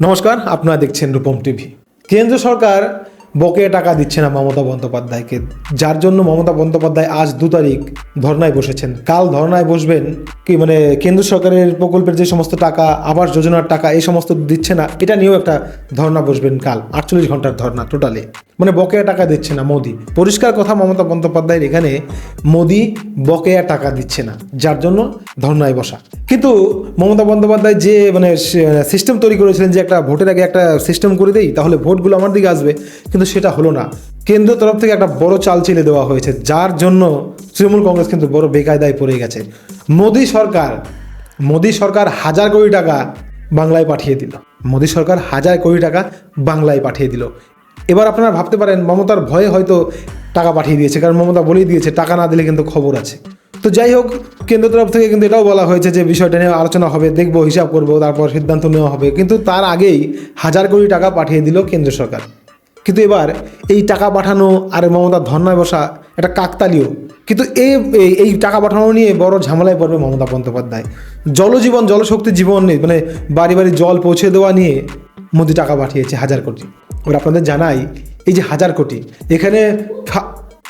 নমস্কার, আপনারা দেখছেন রূপম টিভি। কেন্দ্র সরকার বকেয়া টাকা দিচ্ছে না মমতা বন্দ্যোপাধ্যায়কে, যার জন্য মমতা বন্দ্যোপাধ্যায় আজ দু তারিখ ধর্নায় বসেছেন। কাল ধর্নায় বসবেন কি মানে কেন্দ্র সরকারের প্রকল্পের যে সমস্ত টাকা, আবাস যোজনার টাকা, এই সমস্ত দিচ্ছে না, এটা নিয়েও একটা ধর্না বসবেন কাল, আটচল্লিশ ঘণ্টার ধর্না টোটালে। মানে বকেয়া টাকা দিচ্ছে না মোদি। পরিষ্কার কথা মমতা বন্দ্যোপাধ্যায়ের এখানে মোদি বকেয়া টাকা দিচ্ছে না, যার জন্য ধর্নায় বসা। কিন্তু মমতা বন্দ্যোপাধ্যায় যে মানে সিস্টেম তৈরি করেছিলেন যে একটা ভোটের আগে একটা সিস্টেম করে দেই, তাহলে ভোটগুলো আমার দিকে আসবে, কিন্তু সেটা হলো না। কেন্দ্র তরফ থেকে একটা বড় চাল চেলে দেওয়া হয়েছে, যার জন্য তৃণমূল কংগ্রেস কিন্তু বড় বেকায়দায় পড়ে গেছে। মোদী সরকার মোদী সরকার হাজার কোটি টাকা বাংলায় পাঠিয়ে দিল। মোদী সরকার হাজার কোটি টাকা বাংলায় পাঠিয়ে দিল। এবার আপনারা ভাবতে পারেন, মমতার ভয়ে হয়তো টাকা পাঠিয়ে দিয়েছে, কারণ মমতা বলেই দিয়েছে, টাকা না দিলে কিন্তু খবর আছে। তো যাই হোক, কেন্দ্র তরফ থেকে কিন্তু এটাও বলা হয়েছে যে বিষয়টা নিয়ে আলোচনা হবে, দেখব, হিসাব করব, তারপর সিদ্ধান্ত নেওয়া হবে। কিন্তু তার আগেই হাজার কোটি টাকা পাঠিয়ে দিল কেন্দ্র সরকার। কিন্তু এবার এই টাকা পাঠানো আর মমতার ধর্নায় বসা এটা কাকতালীয়। কিন্তু এই এই- টাকা পাঠানো নিয়ে বড় ঝামেলায় পড়বে মমতা বন্দ্যোপাধ্যায়। জলজীবন, জলশক্তি জীবন নেই মানে বাড়ি বাড়ি জল পৌঁছে দেওয়া নিয়ে মোদি টাকা পাঠিয়েছে হাজার কোটি। ওরা আপনাদের জানাই, এই যে হাজার কোটি, এখানে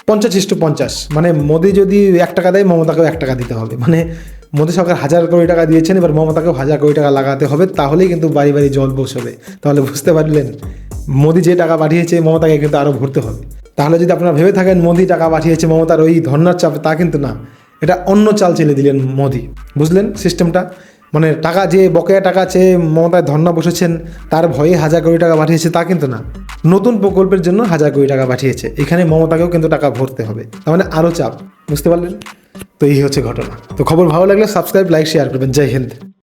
পঞ্চাশ ইস্টু পঞ্চাশ। মানে মোদি যদি এক টাকা দেয়, মমতাকেও এক টাকা দিতে হবে। মানে মোদি সরকার হাজার কোটি টাকা দিয়েছেন, এবার মমতাকেও হাজার কোটি টাকা লাগাতে হবে, তাহলেই কিন্তু বাড়ি বাড়ি জল বসবে। তাহলে বুঝতে পারলেন, মোদি যে টাকা পাঠিয়েছে, মমতাকে কিন্তু আরও ভরতে হবে। তাহলে যদি আপনারা ভেবে থাকেন, মোদি টাকা পাঠিয়েছে, মমতার ওই ধর্নার চাপে, তা কিন্তু না। এটা অন্য চাল চেলে দিলেন মোদি। বুঝলেন সিস্টেমটা মানে টাকা যে বকেয়া টাকা চেয়ে মমতায় ধর্না বসেছেন, তার ভয়ে হাজার কোটি টাকা পাঠিয়েছে, তা কিন্তু না। নতুন প্রকল্পের জন্য হাজার কোটি টাকা পাঠিয়েছে। এখানে মমতাকেও কিন্তু টাকা ভরতে হবে। তার মানে আরও চাপ, বুঝতে পারলেন? তো এই হচ্ছে ঘটনা। তো খবর ভালো লাগলে সাবস্ক্রাইব লাইক শেয়ার করবেন। জয় হিন্দ।